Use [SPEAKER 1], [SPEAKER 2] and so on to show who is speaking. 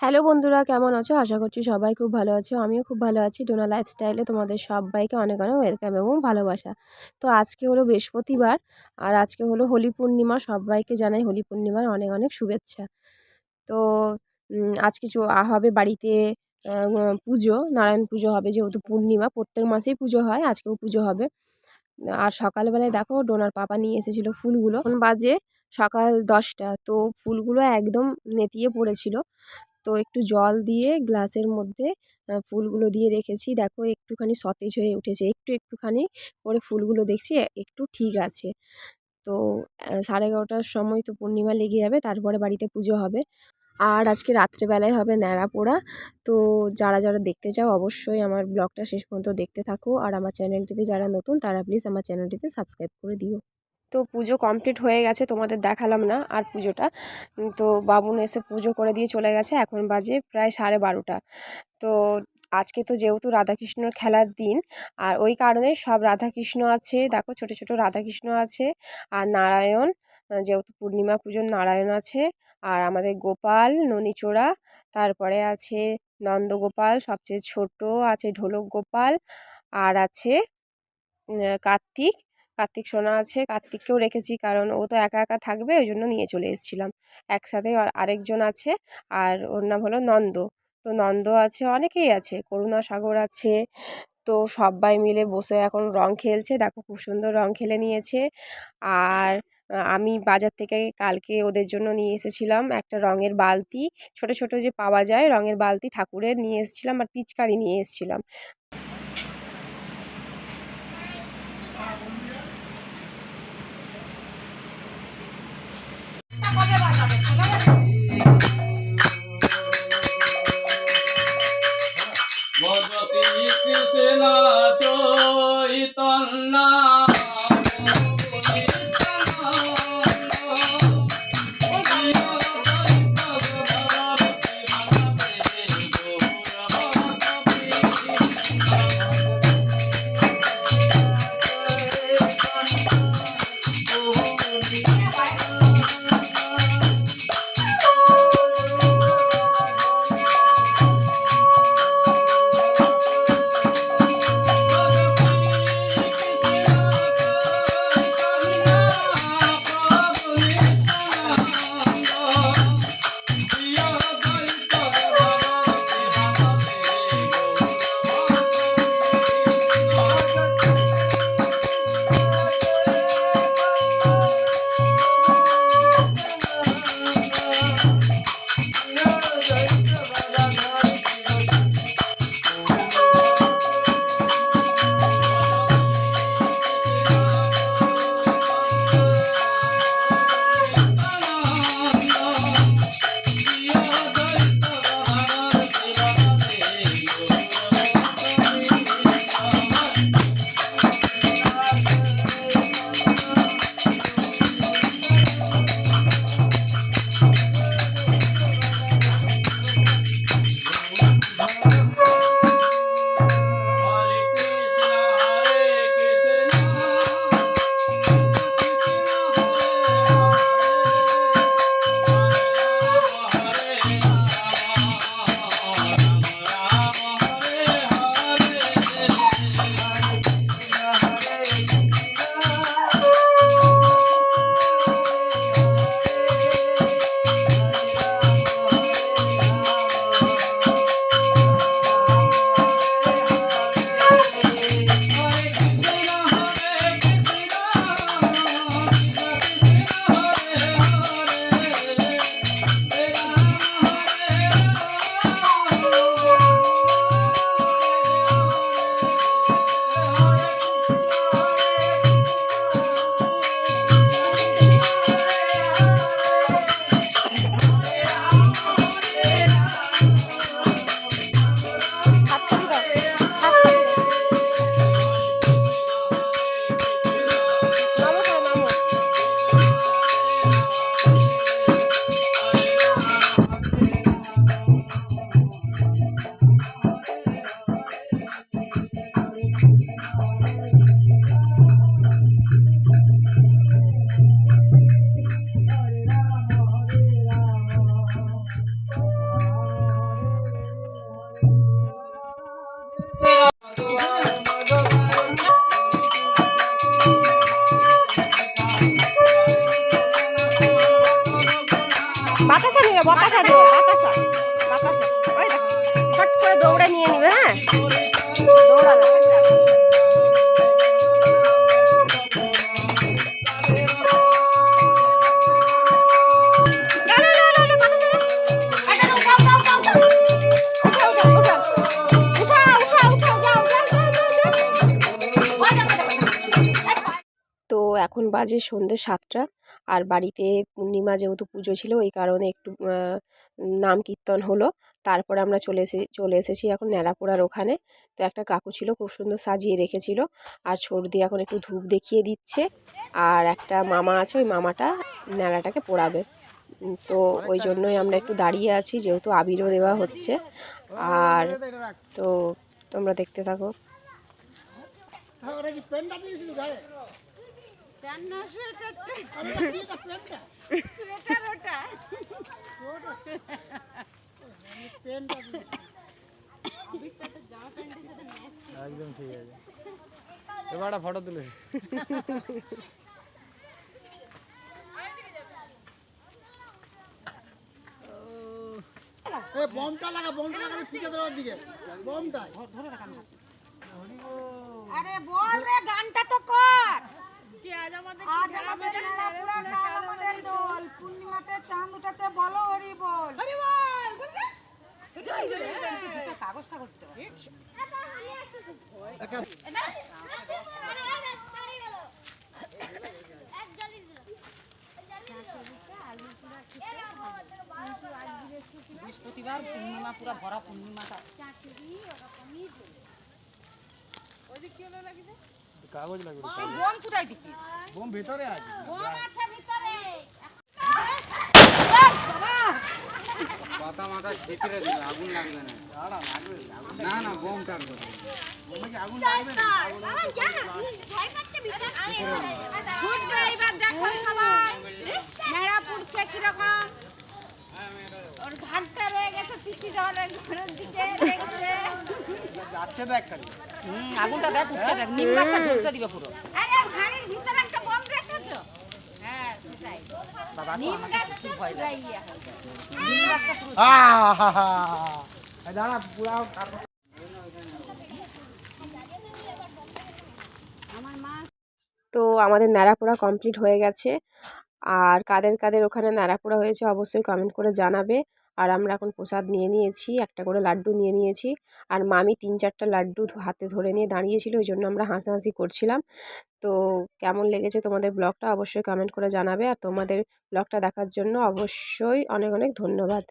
[SPEAKER 1] Hello বন্ধুরা, কেমন আছো? আশা করছি সবাই খুব ভালো আছো। আমিও খুব ভালো আছি। ডোনা লাইফস্টাইলে তোমাদের সবাইকে অনেক অনেক ওয়েলকাম এবং ভালোবাসা। তো আজকে হলো বৃহস্পতিবার আর আজকে হলো হোলি পূর্ণিমা। সবাইকে জানাই হোলি পূর্ণিমার অনেক অনেক শুভেচ্ছা। তো আজকে হবে বাড়িতে পুজো। নারায়ণ পুজো হবে যেহেতু পূর্ণিমা, প্রত্যেক মাসেই পুজো হয়, আজকেও পুজো হবে। আর সকালবেলায় দেখো ডোনার পাপা নিয়ে এসেছিল ফুলগুলো। বাজে সকাল দশটা। তো ফুলগুলো একদম নেতিয়ে পড়েছিল। তো একটু জল দিয়ে গ্লাসের মধ্যে ফুলগুলো দিয়ে রেখেছি। দেখো একটুখানি সতেজ হয়ে উঠেছে। একটু একটুখানি করে ফুলগুলো দেখছি একটু ঠিক আছে। তো সাড়ে এগারোটার সময় তো পূর্ণিমা লেগে যাবে, তারপরে বাড়িতে পুজো হবে। আর আজকে রাত্রেবেলায় হবে ন্যাড়া পোড়া। তো যারা যারা দেখতে চাও অবশ্যই আমার ব্লগটা শেষ পর্যন্ত দেখতে থাকো। আর আমার চ্যানেলটিতে যারা নতুন, তারা প্লিজ আমার চ্যানেলটিতে সাবস্ক্রাইব করে দিও। তো পুজো কমপ্লিট হয়ে গেছে, তোমাদের দেখালাম না আর পুজোটা। তো বাবুন এসে পুজো করে দিয়ে চলে গেছে, এখন বাজে প্রায় সাড়ে বারোটা। তো আজকে তো যেহেতু রাধাকৃষ্ণর খেলার দিন, আর ওই কারণে সব রাধাকৃষ্ণ আছে, দেখো ছোট ছোট রাধাকৃষ্ণ আছে, আর নারায়ণ যেহেতু পূর্ণিমা পুজোর নারায়ণ আছে, আর আমাদের গোপাল ননিচোড়া তারপরে আছে নন্দগোপাল, সবচেয়ে ছোট আছে ঢোলক গোপাল, আর আছে কার্তিক কার্তিক সোনা আছে, কার্তিককেও রেখেছি কারণ ও তো একা একা থাকবে, ওই জন্য নিয়ে চলে এসেছিলাম। একসাথে আরেকজন আছে আর ওর নাম হলো নন্দ। তো নন্দ আছে, অনেকেই আছে, করুণা সাগর আছে, তো সবাই মিলে বসে এখন রং খেলছে। দেখো খুব সুন্দর রং খেলে নিয়েছে। আর আমি বাজার থেকে কালকে ওদের জন্য নিয়ে এসেছিলাম একটা রঙের বালতি। ছোট ছোট যে পাওয়া যায়, রঙের বালতি ঠাকুরের নিয়ে এসেছিলাম আর পিচকারি নিয়ে এসেছিলাম। Modo sin হ্যাঁ। তো এখন বাজে সন্ধ্যে সাতটা, আর বাড়িতে পূর্ণিমা যেহেতু পুজো ছিল, ওই কারণে একটু নাম কীর্তন হলো। তারপরে আমরা চলে এসে, চলে এসেছি এখন ন্যাড়াপোড়ার ওখানে। তো একটা কাকু ছিল, খুব সুন্দর সাজিয়ে রেখেছিল। আর সর্দি এখন একটু ধূপ দেখিয়ে দিচ্ছে। আর একটা মামা আছে, ওই মামাটা ন্যাড়াটাকে পোড়াবে। তো ওই জন্যই আমরা একটু দাঁড়িয়ে আছি, যেহেতু আবিরও দেওয়া হচ্ছে। আর তো তোমরা দেখতে থাকো।
[SPEAKER 2] সোয়েটারটা সোয়েটার ওটা
[SPEAKER 3] একদম ঠিক আছে। এবার ফটো তুলে
[SPEAKER 4] এ বমটা লাগা বমটা লাগা ফিকে দেওয়ার দিকে বমটা
[SPEAKER 2] আরে বল রে গানটা তো কর। আজ আমাদের ন্যাড়াপোড়া, কাল আমাদের দোল। পূর্ণিমাতে চাঁদ উঠেছে বলো হরি বল। হরি বল কাগজ কাগজ তো। বৃহস্পতিবার পূর্ণিমা পুরো ভরা পূর্ণিমাটা।
[SPEAKER 3] কাগজ লাগবে।
[SPEAKER 2] বোম কোথায় দিছিস
[SPEAKER 3] বোম ভিতরে আছে।
[SPEAKER 2] বোম আছে ভিতরে।
[SPEAKER 5] পাতা মাথা ভিতরে দিবে আগুন লাগবে না। না না বোম টানবে
[SPEAKER 2] ফুটবে এবার দেখো সবাই। মেরা পুড়ছে কীরকম? ওর ঘাটটা রয়ে গেছে পিসি জলের ঘরের দিকে।
[SPEAKER 3] যাচ্ছে দেখ খালি।
[SPEAKER 2] আগুনটা দেখ উঠছে দেখ নিম গাছটা ঝলসে দিবে পুরো। আরে ভিতরে একটা বম রেখেছো? হ্যাঁ সেটাই। নিম গাছটা ইয়ে নিম গাছটা পুরো
[SPEAKER 3] দাঁড়া পুরা
[SPEAKER 2] আমার মা
[SPEAKER 1] তো আমাদের ন্যাড়াপোড়া কমপ্লিট হয়ে গেছে। আর কাদের কাদের ওখানে ন্যাড়াপোড়া হয়েছে অবশ্যই কমেন্ট করে জানাবে। আমরা এখন প্রসাদ নিয়ে নিয়েছি, একটা করে লাড্ডু নিয়ে নিয়েছি। আর মামি তিন চারটা লাড্ডু হাতে ধরে নিয়ে দাঁড়িয়েছিল, ওই জন্য আমরা হাসাহাসি করছিলাম। তো কেমন লেগেছে তোমাদের ব্লগটা অবশ্যই কমেন্ট করে জানাবে। আর তোমাদের ব্লগটা দেখার জন্য অবশ্যই অনেক অনেক ধন্যবাদ।